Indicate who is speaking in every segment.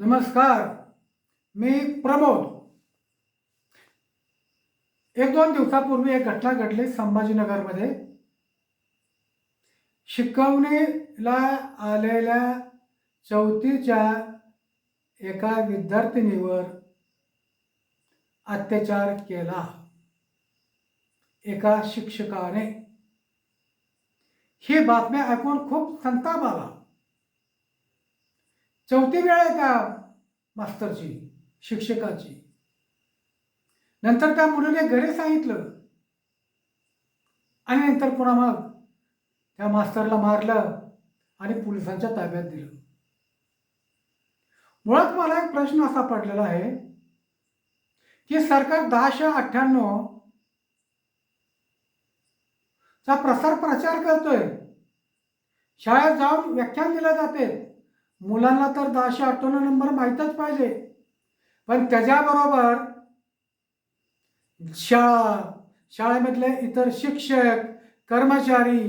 Speaker 1: नमस्कार. मी प्रमोद. एक दोन दिवसापूर्वी एक घटना घडली संभाजीनगरमध्ये. शिकवणीला आलेल्या चौथीच्या एका विद्यार्थिनीवर अत्याचार केला. एका शिक्षकाने. ही बातम्या ऐकून खूप संताप आला. चौथी वेळ आहे त्या मास्तरची शिक्षकाची? नंतर त्या मुलीने घरी सांगितलं. आणि नंतर पुन्हा मग त्या मास्तरला मारलं आणि पोलिसांच्या ताब्यात दिलं. मुळात मला एक प्रश्न असा पडलेला आहे की सरकार दहाशे अठ्ठ्याण्णव चा प्रसार प्रचार करतोय. शाळेत जाऊन व्याख्यान दिलं जाते. मुलांना तर दहाशे अठ्ठावन्न नंबर माहीतच पाहिजे. पण त्याच्याबरोबर शाळा शाळेमधले इतर शिक्षक कर्मचारी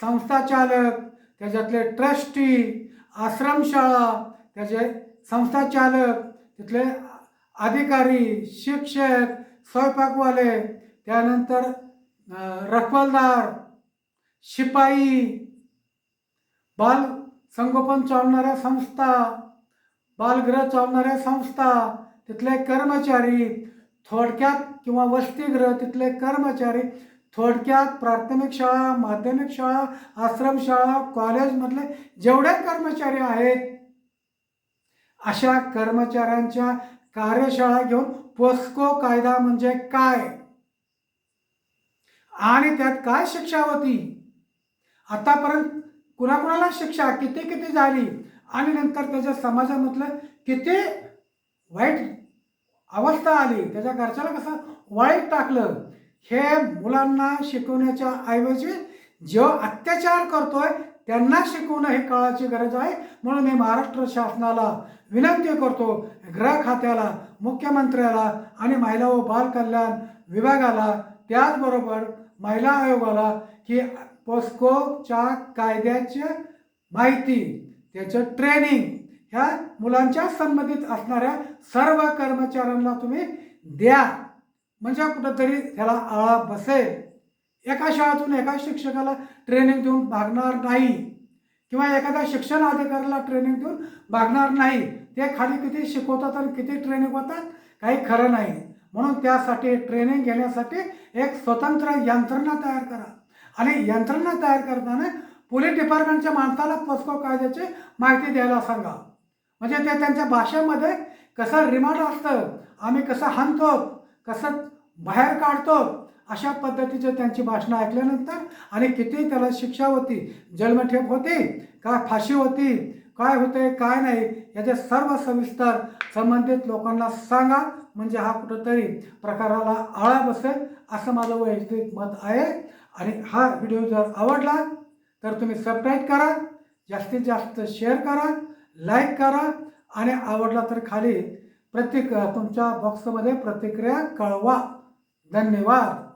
Speaker 1: संस्थाचालक त्याच्यातले ट्रस्टी आश्रमशाळा त्याचे संस्थाचालक तिथले अधिकारी शिक्षक स्वयंपाकवाले त्यानंतर रखवलदार रखवालदार शिपाई बाल संगोपन चालणाऱ्या संस्था बालगृह चालणाऱ्या संस्था तिथले कर्मचारी थोडक्यात किंवा वसतिगृह तिथले कर्मचारी थोडक्यात प्राथमिक शाळा माध्यमिक शाळा आश्रमशाळा कॉलेजमधले जेवढे कर्मचारी आहेत अशा कर्मचाऱ्यांच्या कार्यशाळा घेऊन पोस्को कायदा म्हणजे काय? आणि त्यात काय शिक्षा होती? आतापर्यंत कुणाकुणाला शिक्षा किती किती झाली? आणि नंतर त्याच्या समाजामधलं किती वाईट अवस्था आली? त्याच्या घरच्याला कसं वाईट टाकलं? हे मुलांना शिकवण्याच्या ऐवजी जो अत्याचार करतोय त्यांना शिकवणं हे काळाची गरज आहे. म्हणून मी महाराष्ट्र शासनाला विनंती करतो गृह खात्याला मुख्यमंत्र्याला आणि महिला व बाल कल्याण विभागाला त्याचबरोबर महिला आयोगाला की पोस्कोच्या कायद्याची माहिती त्याचं ट्रेनिंग ह्या मुलांच्या संबंधित असणाऱ्या सर्व कर्मचाऱ्यांना तुम्ही द्या. म्हणजे कुठंतरी त्याला आळा बसेल. एका शाळेतून एका शिक्षकाला ट्रेनिंग देऊन भागणार नाही. किंवा एखाद्या शिक्षण अधिकाऱ्याला ट्रेनिंग देऊन भागणार नाही. ते खाली किती शिकवतात आणि किती ट्रेनिंग होतात काही खरं नाही. म्हणून त्यासाठी ट्रेनिंग घेण्यासाठी एक स्वतंत्र यंत्रणा तयार करा. आणि यंत्रणा तयार करताना पोलीस डिपार्टमेंटच्या माणसाला पस्को कायद्याची माहिती द्यायला सांगा. म्हणजे ते त्यांच्या भाषेमध्ये कसं रिमांड असतं आम्ही कसं हाणतो कसं बाहेर काढतो अशा पद्धतीचे त्यांची भाषणं ऐकल्यानंतर आणि किती त्याला शिक्षा होती जन्मठेप होती काय फाशी होती काय होते काय नाही याचे सर्व सविस्तर संबंधित लोकांना सांगा. म्हणजे हा कुठंतरी प्रकाराला आळा बसेल असं माझं वैयक्तिक मत आहे. आणि हा व्हिडिओ जर आवडला तर तुम्ही सबस्क्राईब करा जास्तीत जास्त शेअर करा लाईक करा आणि आवडला तर खाली प्रतिक तुमच्या बॉक्समध्ये प्रतिक्रिया कळवा. धन्यवाद.